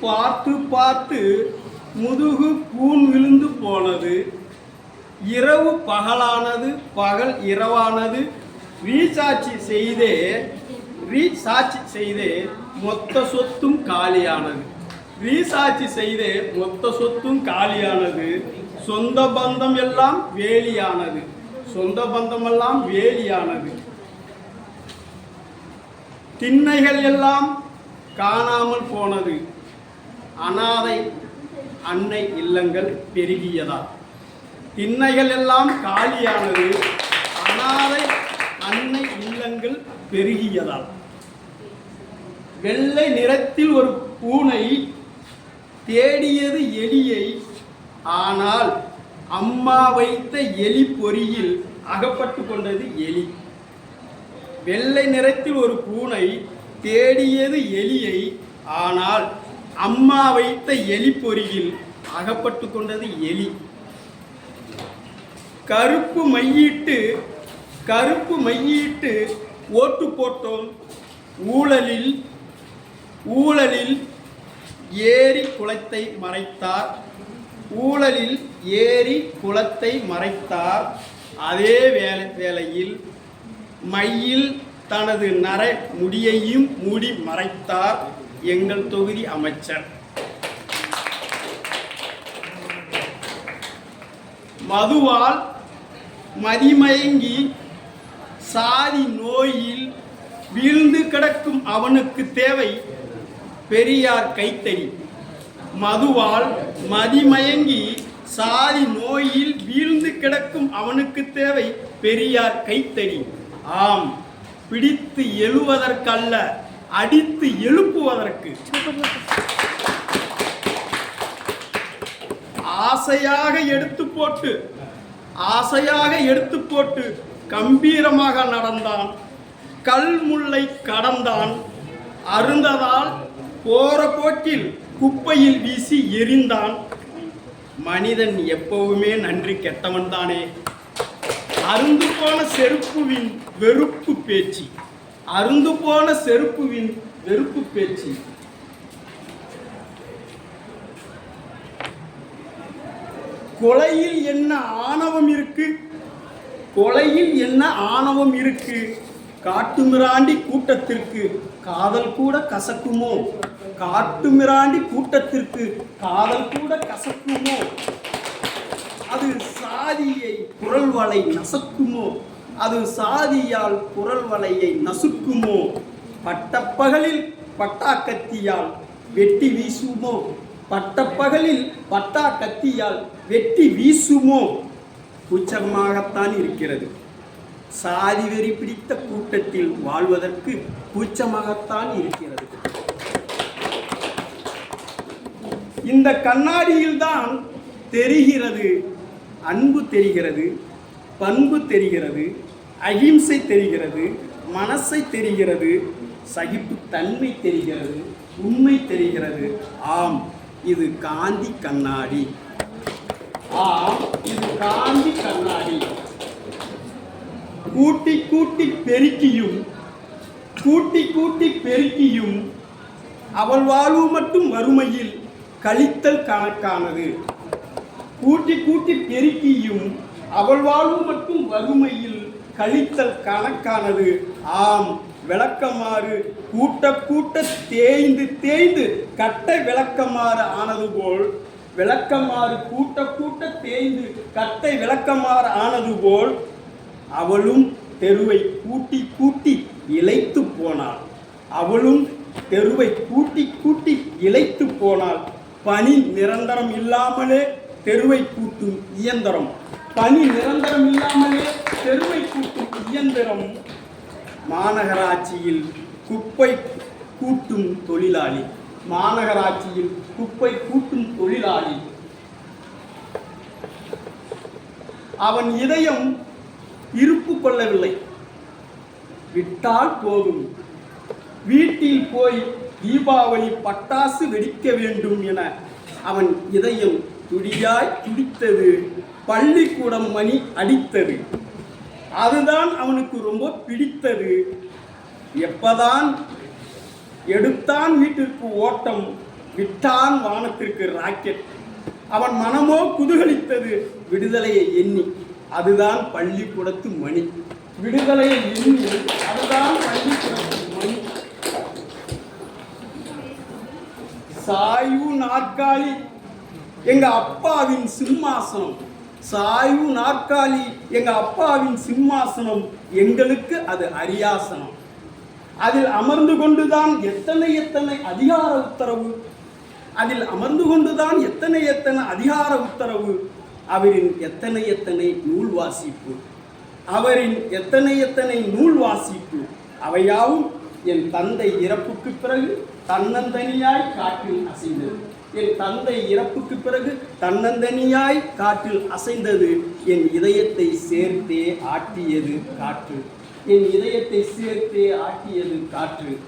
பார்த்து பார்த்து முதுகு கூன் விழுந்து போனது. இரவு பகலானது பகல் இரவானது. ரீசாட்சி செய்தே ரீசாட்சி செய்தே மொத்த சொத்தும் காலியானது. ரீசாட்சி செய்தே மொத்த சொத்தும் காலியானது. சொந்த பந்தம் எல்லாம் வேலியானது. சொந்த பந்தம் எல்லாம் வேலியானது. திண்ணைகள் எல்லாம் காணாமல் போனது. அனாதை அன்னை இல்லங்கள் பெருகியதா? திண்ணைகள் எல்லாம் காலியானது அனாதை அன்னை இல்லங்கள் பெருகியதால் வெள்ளை நிறத்தில் ஒரு பூனை தேடியது எலியை ஆனால் அம்மா வைத்த எலி பொறியில் அகப்பட்டு கொண்டது எலி. வெள்ளை நிறத்தில் ஒரு பூனை தேடியது எலியை ஆனால் அம்மா வைத்த எலி பொறியில் அகப்பட்டு கொண்டது எலி. கருப்பு மையிட்டு கருப்பு மையிட்டு ஓட்டு போட்டோம். ஊழலில் ஊழலில் ஏரி குளத்தை மறைத்தார். ஊழலில் ஏரி குளத்தை மறைத்தார். அதே வேலை வேளையில் மையில் தனது நர முடியையும் மூடி மறைத்தார். எங்கள் தொகுதி அமைச்சர். மதுவால் மதிமயங்கி சாதி நோயில் வீழ்ந்து கிடக்கும் அவனுக்கு தேவை பெரியார் கைத்தறி. மதுவால் மதிமயங்கி சாதி நோயில் வீழ்ந்து கிடக்கும் அவனுக்கு தேவை பெரியார் கைத்தறி. ஆம் பிடித்து எழுவதற்கல்ல. அடித்து எழுப்புவதற்கு. ஆசையாக எடுத்து போட்டு ஆசையாக எடுத்து போட்டு கம்பீரமாக நடந்தான். கல் முல்லை கடந்தான். அருந்ததால் போற போக்கில் குப்பையில் வீசி எரிந்தான். மனிதன் எப்பவுமே நன்றி கெட்டவன் தானே. அருந்து போன செருப்புவின் வெறுப்பு பேச்சு. அருந்து போன செருப்புவின் வெறுப்பு பேச்சு. கொலையில் என்ன ஆணவம் இருக்கு? கொலையில் என்ன ஆணவம் இருக்கு? காட்டுமிராண்டி கூட்டத்திற்கு காதல் கூட கசக்குமோ? காட்டுமிராண்டி கூட்டத்திற்கு காதல் கூட கசக்குமோ? அது சாதியை குரல் வலை நசக்குமோ? அது சாதியால் குரல் வலையை நசுக்குமோ? பட்டப்பகலில் பட்டாக்கத்தியால் வெட்டி வீசுமோ? பட்டப்பகலில் பட்டா கத்தியால் வெட்டி வீசுமோ? கூச்சமாகத்தான் இருக்கிறது. சாதி வெறி பிடித்த கூட்டத்தில் வாழ்வதற்கு கூச்சமாகத்தான் இருக்கிறது. இந்த கண்ணாடியில்தான் தெரிகிறது அன்பு தெரிகிறது. பண்பு தெரிகிறது அகிம்சை தெரிகிறது மனசை தெரிகிறது சகிப்பு தன்மை தெரிகிறது உண்மை தெரிகிறது. ஆம் இது காந்தி கண்ணாடி. ஆம் இது காந்தி கண்ணாடி. கூட்டி கூட்டி பெருக்கியும் கூட்டி கூட்டி பெருக்கியும் அவள் வாழ்வு மட்டும் வறுமையில் கழித்தல் கணக்கானது. கூட்டி கூட்டி பெருக்கியும் அவள் வாழ்வு மட்டும் வறுமையில் கழித்தல் கணக்கானது. ஆம் விளக்கமாறு கூட்ட கூட்ட தேய்ந்து தேய்ந்து கட்டை விளக்கமாறு ஆனது போல் விளக்கமாறு கூட்ட கூட்ட தேய்ந்து கட்டை விளக்கமாறு ஆனது போல் அவளும் தெருவை கூட்டி கூட்டி இழைத்து போனாள். அவளும் தெருவை கூட்டி கூட்டி இழைத்து போனாள். பனி நிரந்தரம் இல்லாமலே தெருவை கூட்டும் இயந்திரம். பணி நிரந்தரம் இல்லாமலே தெருவை கூட்டும் இயந்திரம். மாநகராட்சியில் குப்பை கூட்டும் தொழிலாளி. மாநகராட்சியில் குப்பை கூட்டும் தொழிலாளி. அவன் இதயம் இருப்பு கொள்ளவில்லை. விட்டால் போதும். வீட்டில் போய் தீபாவளி பட்டாசு வெடிக்க வேண்டும் என அவன் இதயம் துடியாய் துடித்தது. பள்ளிக்கூடம் மணி அடித்தது. அதுதான் அவனுக்கு ரொம்ப பிடித்தது. எப்பதான் எடுத்தான் வீட்டிற்கு ஓட்டம் விட்டான் வானத்திற்கு ராக்கெட். அவன் மனமோ குதூகலித்தது விடுதலையை எண்ணி. அதுதான் பள்ளிக்கூடத்து மணி. விடுதலையை எண்ணி அதுதான் பள்ளிக்கூடத்து மணி. சாய்வு நாற்காலி எங்க அப்பாவின் சிம்மாசனம். சாய்வு நாற்காலி எங்க அப்பாவின் சிம்மாசனம் எங்களுக்கு அது அரியாசனம். அதில் அமர்ந்து கொண்டுதான் எத்தனை எத்தனை அதிகார உத்தரவு? அதில் அமர்ந்து கொண்டுதான் எத்தனை எத்தனை அதிகார உத்தரவு? அவரின் எத்தனை எத்தனை நூல் வாசிப்பு அவரின் எத்தனை எத்தனை நூல் வாசிப்பு அவையாவும் என் தந்தை இறப்புக்கு பிறகு தன்னந்தனியாய் காற்றில் அசைந்தது. என் தந்தை இறப்புக்கு பிறகு தன்னந்தனியாய் காற்றில் அசைந்தது. என் இதயத்தை சேர்த்தே ஆட்டியது காற்று. என் இதயத்தை சேர்த்தே ஆட்டியது காற்று.